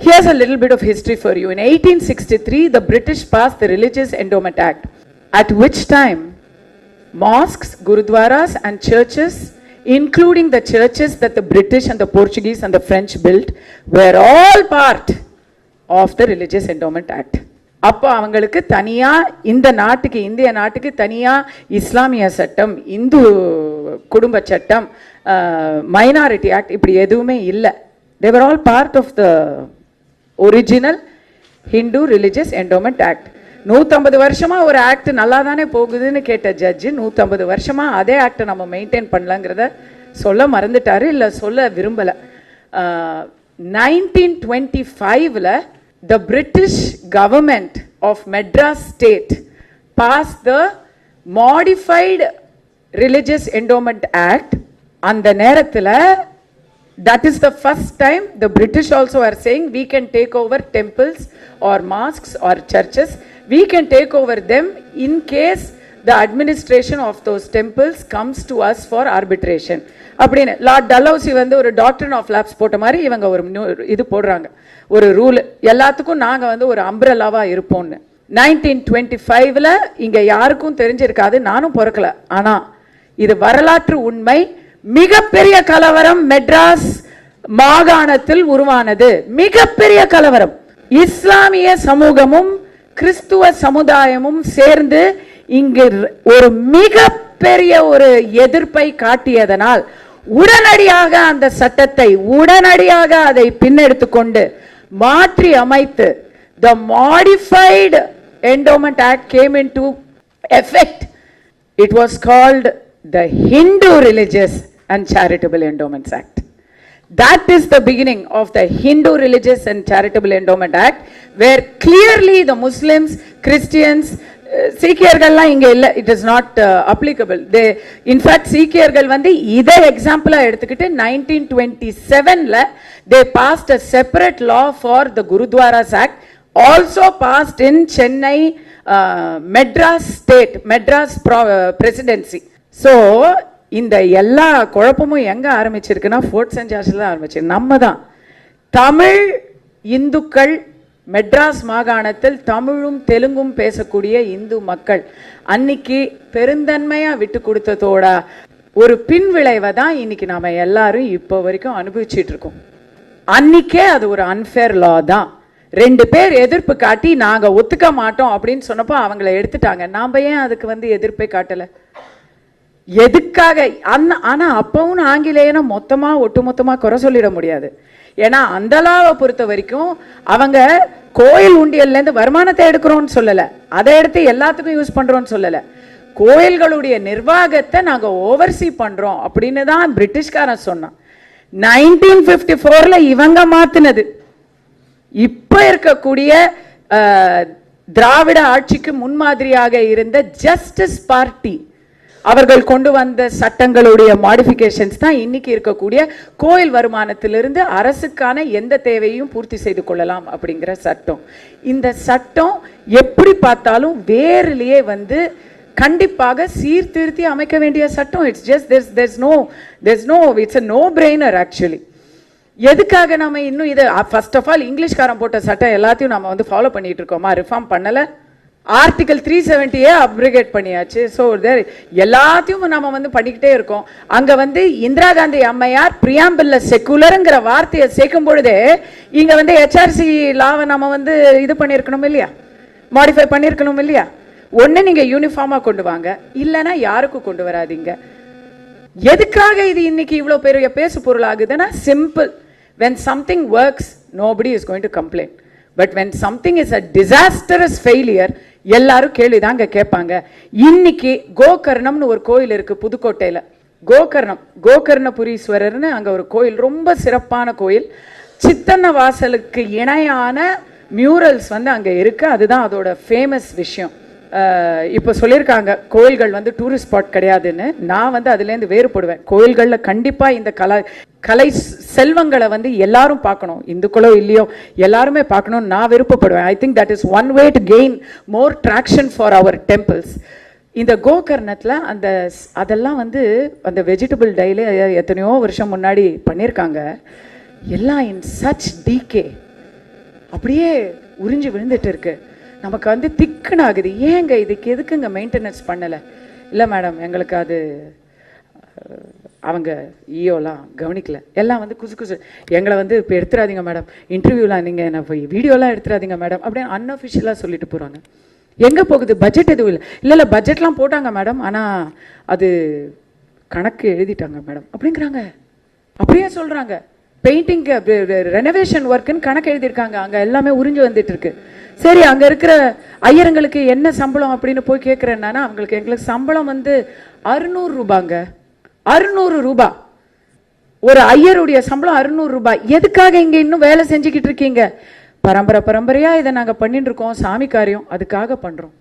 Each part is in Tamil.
Here's a little bit of history for you. In 1863, the British passed the Religious Endowment Act, at which time mosques, gurudwaras, and churches, including the churches that the British and the Portuguese and the French built, were all part of the Religious Endowment Act. அப்போ அவங்களுக்கு தனியா இந்த நாட்டுக்கு இந்திய நாட்டுக்கு தனியா இஸ்லாமிய சட்டம் இந்து குடும்ப சட்டம் மைனாரிட்டி ஆக்ட் இப்படி எதுவுமே இல்லை they are all part of the original Hindu religious endowment act நூற்றம்பது வருஷமாக ஒரு ஆக்ட் நல்லா தானே போகுதுன்னு கேட்ட ஜட்ஜு நூற்றம்பது வருஷமாக அதே ஆக்டை நம்ம மெயின்டைன் பண்ணலங்கிறத சொல்ல மறந்துட்டாரு இல்லை சொல்ல விரும்பலை. நைன்டீன் டுவெண்ட்டி ஃபைவ்ல the British government of Madras state pass the modified religious endowment act அந்த நேரத்தில் that is the first time the British also are saying we can take over temples or mosques or churches. We can take over them in case the administration of those temples comes to us for arbitration. அப்படின்னு லார்ட் டலௌசி வந்து ஒரு டாக்டர் ஆஃப் லேப்ஸ் போட்ட மாதிரி இவங்க ஒரு new- இது போடுறாங்க ஒரு ரூல் எல்லாத்துக்கும் நாங்க வந்து ஒரு அம்ப்ரலாவா இருப்போம்னு நைன்டீன் டுவெண்ட்டி ஃபைவ்ல இங்க யாருக்கும் தெரிஞ்சிருக்காது நானும் பிறக்கல ஆனா இது வரலாற்று உண்மை மிகப்பெரிய கலவரம் மெட்ராஸ் மாகாணத்தில் உருவானது. மிகப்பெரிய கலவரம். இஸ்லாமிய சமூகமும் கிறிஸ்துவ சமுதாயமும் சேர்ந்து இங்கு ஒரு மிகப்பெரிய ஒரு எதிர்ப்பை காட்டியதனால் உடனடியாக அந்த சட்டத்தை உடனடியாக அதை பின்னெடுத்து கொண்டு மாற்றி அமைத்து the modified endowment act came into effect it was called the Hindu Religious and Charitable Endowments Act. That is the beginning of the Hindu Religious and Charitable Endowment Act, where clearly the Muslims, Christians, uh, சீக்கியர்கள்லாம் இங்க இல்ல it is not applicable they in fact சீக்கியர்கள் வந்து இதை எக்ஸாம்பிளா எடுத்துக்கிட்டு நைன்டீன் டுவெண்ட்டி செவன்ல they passed a separate law for the Gurdwaras act also passed in Chennai Madras state Madras presidency so இந்த எல்லா குழப்பமும் எங்கே ஆரம்பிச்சிருக்குன்னா ஃபோர்ட் சென்ட் ஜார்ஜில் தான் ஆரம்பிச்சிருக்கு நம்ம தான் தமிழ் இந்துக்கள் மெட்ராஸ் மாகாணத்தில் தமிழும் தெலுங்கும் பேசக்கூடிய இந்து மக்கள் அன்னைக்கு பெருந்தன்மையாக விட்டு கொடுத்ததோட ஒரு பின்விளைவை தான் இன்னைக்கு நாம் எல்லாரும் இப்போ வரைக்கும் அனுபவிச்சிட்டு இருக்கோம். அன்னைக்கே அது ஒரு அன்ஃபேர் லா தான். ரெண்டு பேர் எதிர்ப்பு காட்டி நாங்கள் ஒத்துக்க மாட்டோம் அப்படின்னு சொன்னப்போ அவங்கள எடுத்துட்டாங்க. நாம் ஏன் அதுக்கு வந்து எதிர்ப்பை காட்டலை? எதுக்காக? அந் ஆனால் அப்பவும் ஆங்கிலேயனை மொத்தமாக ஒட்டுமொத்தமாக குறை சொல்லிட முடியாது. ஏன்னா அந்தலாவை பொறுத்த வரைக்கும் அவங்க கோயில் உண்டியல்லேருந்து வருமானத்தை எடுக்கிறோம்னு சொல்லலை. அதை எடுத்து எல்லாத்துக்கும் யூஸ் பண்ணுறோன்னு சொல்லலை. கோயில்களுடைய நிர்வாகத்தை நாங்கள் ஓவர்சீ பண்ணுறோம் அப்படின்னு தான் பிரிட்டிஷ்காரன் சொன்னான். நைன்டீன் ஃபிஃப்டி ஃபோரில் இவங்க மாற்றினது இப்போ இருக்கக்கூடிய திராவிட ஆட்சிக்கு முன்மாதிரியாக இருந்த ஜஸ்டிஸ் பார்ட்டி அவர்கள் கொண்டு வந்த சட்டங்களுடைய மாடிஃபிகேஷன்ஸ் தான் இன்னைக்கு இருக்கக்கூடிய கோயில் வருமானத்திலிருந்து அரசுக்கான எந்த தேவையும் பூர்த்தி செய்து கொள்ளலாம் அப்படிங்கிற சட்டம். இந்த சட்டம் எப்படி பார்த்தாலும் வேறுலேயே வந்து கண்டிப்பாக சீர்திருத்தி அமைக்க வேண்டிய சட்டம். It's just there's there's no there's no it's a no brainer actually எதுக்காக நம்ம இன்னும் இதை ஃபர்ஸ்ட் ஆஃப் ஆல் இங்கிலீஷ்காரன் போட்ட சட்டம் எல்லாத்தையும் நம்ம வந்து ஃபாலோ பண்ணிட்டு இருக்கோமா? ரிஃபார்ம் பண்ணலை? ஆர்டிகல் த்ரீ செவன்ட்டியே அப்ரிகேட் பண்ணியாச்சு. ஸோ எல்லாத்தையும் நம்ம வந்து பண்ணிக்கிட்டே இருக்கோம். அங்கே வந்து இந்திரா காந்தி அம்மையார் பிரியாம்பில்ல செக்குலருங்கிற வார்த்தையை சேர்க்கும் பொழுதே இங்கே வந்து ஹெச்ஆர்சி லாவை நம்ம வந்து இது பண்ணியிருக்கணும் இல்லையா? மாடிஃபை பண்ணியிருக்கணும் இல்லையா? ஒன்று நீங்கள் யூனிஃபார்மாக கொண்டு வாங்க. இல்லைன்னா யாருக்கும் கொண்டு வராதீங்க. எதுக்காக இது இன்னைக்கு இவ்வளோ பெரிய பேசு பொருள் ஆகுதுன்னா simple when something works nobody is going to complaint but when something is a disastrous failure எல்லாரும் கேள்விதாங்க கேட்பாங்க. இன்னைக்கு கோகர்ணம்னு ஒரு கோயில் இருக்கு புதுக்கோட்டையில. கோகர்ணம் கோகர்ணபுரீஸ்வரர்னு அங்க ஒரு கோயில் ரொம்ப சிறப்பான கோயில். சித்தன்ன வாசலுக்கு இணையான மியூரல்ஸ் வந்து அங்க இருக்கு. அதுதான் அதோட ஃபேமஸ் விஷயம். இப்போ சொல்லியிருக்காங்க கோயில்கள் வந்து டூரிஸ்ட் ஸ்பாட் கிடையாதுன்னு. நான் வந்து அதுலேருந்து வேறுபடுவேன். கோயில்களில் கண்டிப்பாக இந்த கலை கலை செல்வங்களை வந்து எல்லாரும் பார்க்கணும். இந்துக்களோ இல்லையோ எல்லாருமே பார்க்கணும்னு நான் விருப்பப்படுவேன். I think that is one way to gain more traction for our temples இந்த கோகர்ணத்தில் அந்த ஸ்- அதெல்லாம் வந்து அந்த வெஜிடபிள் டைலே எத்தனையோ வருஷம் முன்னாடி பண்ணியிருக்காங்க. எல்லாம் இன் சச் டீகே அப்படியே உறிஞ்சு விழுந்துட்டு இருக்குது நமக்கு வந்து திக்குன்னு ஆகுது ஏங்க இதுக்கு எதுக்குங்க மெயின்டெனன்ஸ் பண்ணலை? இல்லை மேடம் எங்களுக்கு அது அவங்க ஈயோலாம் கவனிக்கல. எல்லாம் வந்து குசு குசு. எங்களை வந்து இப்போ எடுத்துடாதீங்க மேடம் இன்டர்வியூலாம் நீங்கள் என்ன போய் வீடியோலாம் எடுத்துடாதீங்க மேடம் அப்படின்னு அன்அஃபிஷியலாக சொல்லிட்டு போகிறாங்க எங்கே போகுது? பட்ஜெட் எதுவும் இல்லை. இல்லை இல்லை பட்ஜெட்லாம் போட்டாங்க மேடம் ஆனால் அது கணக்கு எழுதிட்டாங்க மேடம் அப்படிங்கிறாங்க. அப்படியே சொல்கிறாங்க பெயிண்டிங் ரெனோவேஷன் ஒர்க்குன்னு கணக்கு எழுதியிருக்காங்க. அங்கே எல்லாமே உறிஞ்சு வந்துட்டு இருக்கு சரி அங்கே இருக்கிற ஐயருங்களுக்கு என்ன சம்பளம் அப்படின்னு போய் கேட்குறேன்னா அவங்களுக்கு எங்களுக்கு சம்பளம் வந்து அறுநூறு ரூபாங்க. அறுநூறு ரூபாய் ஒரு ஐயருடைய சம்பளம் அறுநூறு ரூபாய் எதுக்காக இங்கே இன்னும் வேலை செஞ்சுக்கிட்டு இருக்கீங்க? பரம்பரை பரம்பரையாக இதை நாங்கள் பண்ணிட்டு இருக்கோம். சாமி காரியம் அதுக்காக பண்ணுறோம்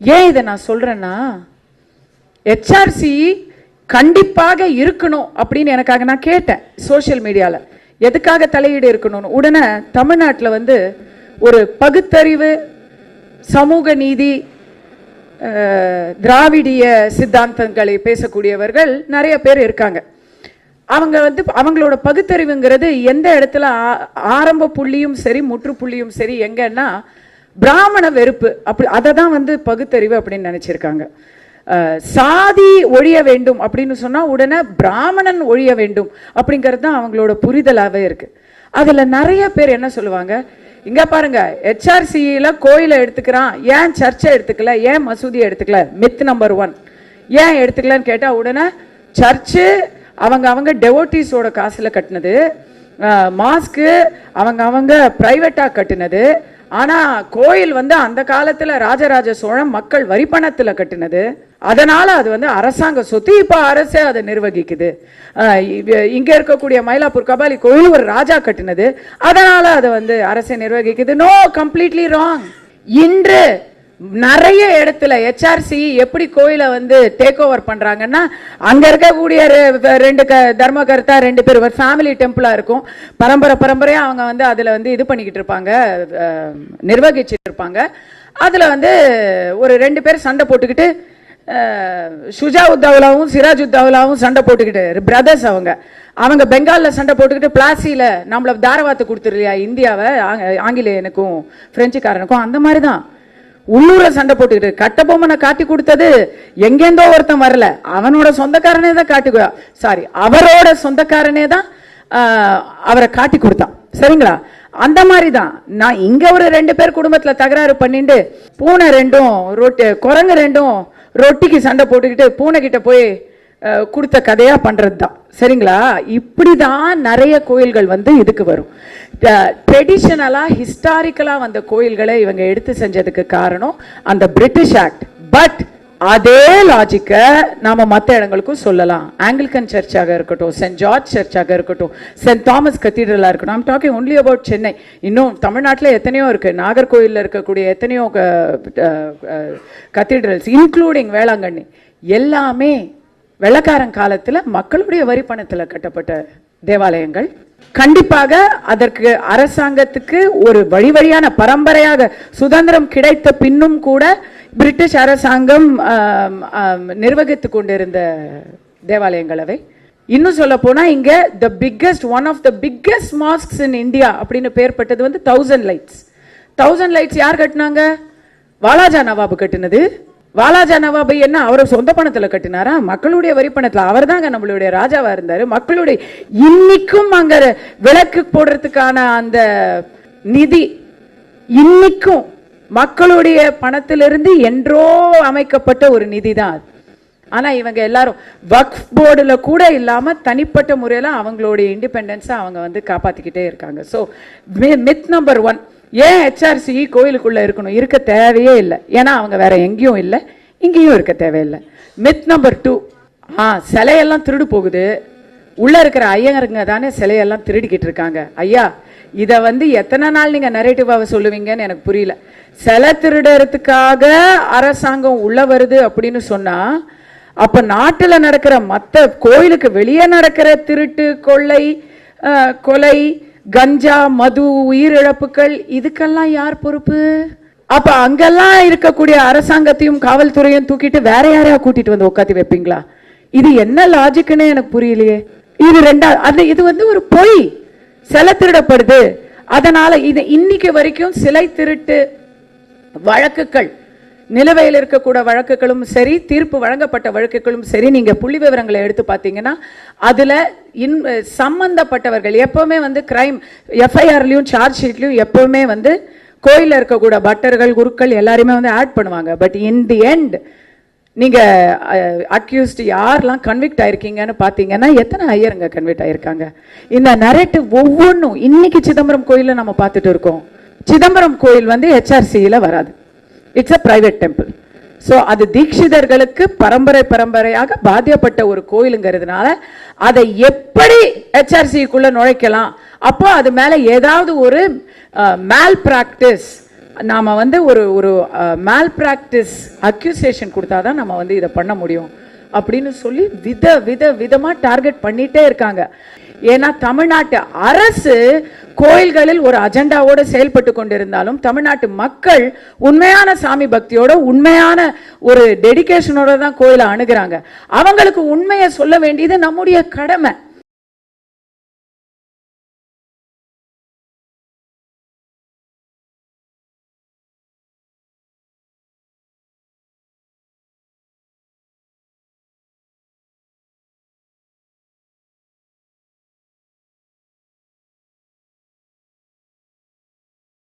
ஏன் இதை நான் சொல்கிறேன்னா ஹெச்ஆர்சி கண்டிப்பாக இருக்கணும் அப்படின்னு எனக்காக நான் கேட்டேன் சோஷியல் மீடியாவில் எதுக்காக தலையீடு இருக்கணும்னு. உடனே தமிழ்நாட்டில் வந்து ஒரு பகுத்தறிவு சமூக நீதி திராவிடிய சித்தாந்தங்களை பேசக்கூடியவர்கள் நிறைய பேர் இருக்காங்க. அவங்க வந்து அவங்களோட பகுத்தறிவுங்கிறது எந்த இடத்துல ஆ- ஆரம்ப புள்ளியும் சரி முற்றுப்புள்ளியும் சரி எங்கன்னா பிராமண வெறுப்பு அப்படி அதை தான் வந்து பகுத்தறிவு அப்படின்னு நினச்சிருக்காங்க. சாதி ஒழிய வேண்டும் அப்படின்னு சொன்னால் உடனே பிராமணன் ஒழிய வேண்டும் அப்படிங்கிறது தான் அவங்களோட புரிதலாகவே இருக்குது அதில் நிறைய பேர் என்ன சொல்லுவாங்க? இங்கே பாருங்க ஹெச்ஆர்சியில் கோயிலை எடுத்துக்கிறான் ஏன் சர்ச்சை எடுத்துக்கல ஏன் மசூதியை எடுத்துக்கல? மித் நம்பர் ஒன் ஏன் எடுத்துக்கலன்னு கேட்டால் உடனே சர்ச்சு அவங்க அவங்க டெவோட்டிஸோட காசில் கட்டினது மாஸ்க்கு அவங்க அவங்க ப்ரைவேட்டாக கட்டினது ஆனால் கோயில் வந்து அந்த காலத்தில் ராஜராஜ சோழன் மக்கள் வரிப்பணத்தில் கட்டினது. அதனால் அது வந்து அரசாங்க சொத்து. இப்போ அரசே அதை நிர்வகிக்குது. இங்கே இருக்கக்கூடிய மயிலாப்பூர் கபாலி கோயில் ஒரு ராஜா கட்டினது. அதனால் அதை வந்து அரசே நிர்வகிக்குது. நோ கம்ப்ளீட்லி ராங் இன்று நிறைய இடத்துல ஹெச்ஆர்சி எப்படி கோயிலை வந்து டேக் ஓவர் பண்ணுறாங்கன்னா அங்கே இருக்கக்கூடிய ரெண்டு க தர்ம கருத்தா ரெண்டு பேர் ஒரு ஃபேமிலி டெம்பிளாக இருக்கும். பரம்பரை பரம்பரையாக அவங்க வந்து அதில் வந்து இது பண்ணிக்கிட்டு இருப்பாங்க நிர்வகிச்சுட்டு நிர்வகிச்சிட்டு இருப்பாங்க அதில் வந்து ஒரு ரெண்டு பேர் சண்டை போட்டுக்கிட்டு சுஜா உத்தவ்லாவும் சிராஜ் உத்தவ்லாவும் சண்டை போட்டுக்கிட்டு பிரதர்ஸ் அவங்க. அவங்க பெங்காலில் சண்டை போட்டுக்கிட்டு பிளாசியில் நம்மள தாரவாத்து கொடுத்துருலையா இந்தியாவை ஆங்கிலேயனுக்கும் பிரெஞ்சுக்காரனுக்கும் அந்த மாதிரி தான் உள்ளூர சண்டை போட்டுக்கிட்டு கட்டபொம்மனை காட்டி கொடுத்தது எங்கேருந்தோ ஒருத்தன் வரல. அவனோட சொந்தக்காரனே தான் காட்டி சாரி அவரோட சொந்தக்காரனே தான் அவரை காட்டி கொடுத்தான். சரிங்களா? அந்த மாதிரி தான் நான் இங்க ஒரு ரெண்டு பேர் குடும்பத்துல தகராறு பண்ணிட்டு பூனை ரெண்டும் ரொட்டி குரங்கு ரெண்டும் ரொட்டிக்கு சண்டை போட்டுக்கிட்டு பூனை கிட்ட போய் கொடுத்த கதையா பண்றது தான் சரிங்களா? இப்படிதான் நிறைய கோயில்கள் வந்து இதுக்கு வரும். ட்ரெடிஷனலாக ஹிஸ்டாரிக்கலாக வந்த கோயில்களை இவங்க எடுத்து செஞ்சதுக்கு காரணம் அந்த பிரிட்டிஷ் ஆக்ட் பட் அதே லாஜிக்கை நாம் மற்ற இடங்களுக்கும் சொல்லலாம். ஆங்கிலிக்கன் சர்ச்சாக இருக்கட்டும் சென்ட் ஜார்ஜ் சர்ச்சாக இருக்கட்டும் சென்ட் தாமஸ் கத்தீட்ரலாக இருக்கட்டும். I'm talking only about Chennai இன்னும் தமிழ்நாட்டில் எத்தனையோ இருக்குது நாகர்கோயிலில் இருக்கக்கூடிய எத்தனையோ கத்தீட்ரல்ஸ் இன்க்ளூடிங் வேளாங்கண்ணி. எல்லாமே வெள்ளக்காரன் காலத்தில் மக்களுடைய வரி பணத்தில் கட்டப்பட்ட தேவாலயங்கள். கண்டிப்பாக அதற்கு அரசாங்கத்துக்கு ஒரு வழி வழியான பரம்பரையாக சுதந்திரம் கிடைத்த பின்னும் கூட பிரிட்டிஷ் அரசாங்கம் நிர்வகித்து கொண்டிருந்த தேவாலயங்கள் அவை. இன்னும் சொல்ல போனா இங்க the biggest one of the biggest mosques in India அப்படின்னு பேர் பட்டது வந்து தௌசண்ட் லைட்ஸ் தௌசண்ட் லைட்ஸ் யார் கட்டினாங்க? வாலாஜா நவாபு கட்டினது. வாலாஜா நவாபை என்ன அவர் சொந்த பணத்தில் கட்டினாரா? மக்களுடைய வரி பணத்தில். அவர் தாங்க நம்மளுடைய ராஜாவா இருந்தாரு. மக்களுடைய இன்னைக்கும் அங்க விளக்கு போடுறதுக்கான அந்த நிதி இன்னைக்கும் மக்களுடைய பணத்திலிருந்து என்றோ அமைக்கப்பட்ட ஒரு நிதி தான் அது இவங்க எல்லாரும் வக்ஃப் போர்டில் கூட இல்லாமல் தனிப்பட்ட முறையில் அவங்களுடைய இண்டிபெண்டன்ஸை அவங்க வந்து காப்பாற்றிக்கிட்டே இருக்காங்க. ஸோ மித் நம்பர் ஒன் ஏன் ஹெச்ஆர்சி கோயிலுக்குள்ளே இருக்கணும்? இருக்க தேவையே இல்லை. ஏன்னா அவங்க வேற எங்கேயும் இல்லை. இங்கேயும் இருக்க தேவையில்லை. மித் நம்பர் டூ ஆ சிலையெல்லாம் திருடு போகுது. உள்ளே இருக்கிற ஐயருங்க தானே சிலையெல்லாம் திருடிக்கிட்டு இருக்காங்க. ஐயா இதை வந்து எத்தனை நாள் நீங்கள் நரேட்டிவாக சொல்லுவீங்கன்னு எனக்கு புரியல. சிலை திருடுறதுக்காக அரசாங்கம் உள்ளே வருது அப்படின்னு சொன்னால் அப்போ நாட்டில் நடக்கிற மற்ற கோயிலுக்கு வெளியே நடக்கிற திருட்டு கொள்ளை கொலை கஞ்சா மது உயிரிழப்புகள் இதுக்கெல்லாம் யார் பொறுப்பு? அப்ப அங்கெல்லாம் இருக்கக்கூடிய அரசாங்கத்தையும் காவல்துறையும் தூக்கிட்டு வேற யாரையா கூட்டிட்டு வந்து உட்காந்து வைப்பீங்களா? இது என்ன லாஜிக்னே எனக்கு புரியலையே. இது ரெண்டா அது இது வந்து ஒரு பொய். சிலை திருடப்படுது. அதனால இது இன்னைக்கு வரைக்கும் சிலை திருட்டு வழக்குகள். நிலுவையில் இருக்கக்கூட வழக்குகளும் சரி தீர்ப்பு வழங்கப்பட்ட வழக்குகளும் சரி நீங்கள் புள்ளி விவரங்களை எடுத்து பார்த்தீங்கன்னா அதில் இன் சம்பந்தப்பட்டவர்கள் எப்போவுமே வந்து கிரைம் எஃப்ஐஆர்லேயும் சார்ஜ் ஷீட்லேயும் எப்போவுமே வந்து கோயில்ல இருக்கக்கூட பட்டர்கள் குருக்கள் எல்லாருமே வந்து ஆட் பண்ணுவாங்க. பட் இன் தி எண்ட் நீங்கள் அக்யூஸ்ட் யாரெல்லாம் கன்விக்ட் ஆயிருக்கீங்கன்னு பார்த்தீங்கன்னா எத்தனை ஐயருங்க கன்விக்ட் ஆயிருக்காங்க? இந்த நரேட்டிவ் ஒவ்வொன்றும் இன்னைக்கு சிதம்பரம் கோயிலில் நம்ம பார்த்துட்டு இருக்கோம். சிதம்பரம் கோயில் வந்து ஹெச்ஆர்சியில் வராது. It's a private temple so அது தீட்சிதர்களுக்கு பரம்பரை பரம்பரையாக பாத்தியப்பட்ட ஒரு கோயிலுங்கிறதுனால அதை எப்படி ஹெச்ஆர்சிக்குள்ளே நுழைக்கலாம்? அப்போ அது மேலே ஏதாவது ஒரு மேல் ப்ராக்டிஸ் நாம் வந்து ஒரு ஒரு மேல் ப்ராக்டிஸ் அக்யூசேஷன் கொடுத்தாதான் நம்ம வந்து இதை பண்ண முடியும். அப்படின்னு சொல்லி வித வித விதமாக டார்கெட் பண்ணிகிட்டே இருக்காங்க. ஏன்னா தமிழ்நாட்டு அரசு கோயில்களில் ஒரு அஜெண்டாவோடு செயல்பட்டு கொண்டிருந்தாலும் தமிழ்நாட்டு மக்கள் உண்மையான சாமி பக்தியோட உண்மையான ஒரு டெடிக்கேஷனோட தான் கோயிலை அணுகிறாங்க. அவங்களுக்கு உண்மையை சொல்ல வேண்டியது நம்முடைய கடமை.